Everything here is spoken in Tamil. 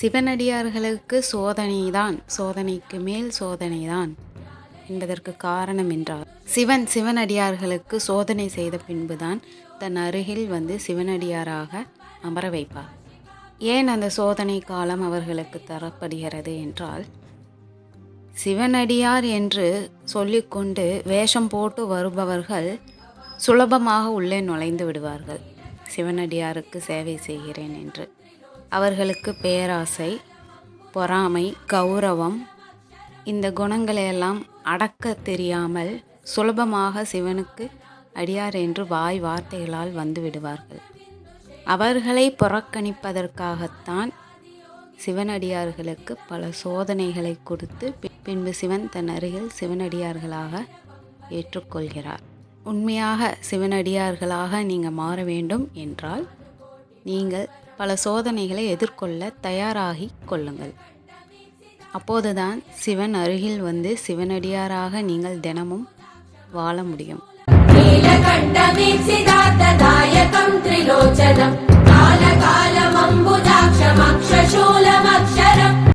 சிவனடியார்களுக்கு சோதனைதான் சோதனைக்கு மேல் சோதனைதான் என்பதற்கு காரணம் என்றார். சிவன் சிவனடியார்களுக்கு சோதனை செய்த பின்புதான் தன் அருகில் வந்து சிவனடியாராக அமர வைப்பார். ஏன் அந்த சோதனை காலம் அவர்களுக்கு தரப்படுகிறது என்றால் சிவனடியார் என்று சொல்லிக்கொண்டு வேஷம் போட்டு வருபவர்கள் சுலபமாக உள்ளே நுழைந்து விடுவார்கள். சிவனடியாருக்கு சேவை செய்கிறேன் என்று. அவர்களுக்கு பேராசை பொறாமை கௌரவம். இந்த குணங்களையெல்லாம் அடக்க தெரியாமல் சுலபமாக சிவனுக்கு அடியார் என்று வாய் வார்த்தைகளால் வந்து விடுவார்கள். அவர்களை புறக்கணிப்பதற்காகத்தான் சிவனடியார்களுக்கு பல சோதனைகளை கொடுத்து பின்பு சிவன் தன் அருகில் சிவனடியார்களாக ஏற்றுக்கொள்கிறார். உண்மையாக சிவனடியார்களாக நீங்கள் மாற வேண்டும் என்றால் நீங்கள் பல சோதனைகளை எதிர்கொள்ள தயாராகி கொள்ளுங்கள். அப்போதுதான் சிவன் அருகில் வந்து சிவனடியாராக நீங்கள் தினமும் வாழ முடியும்.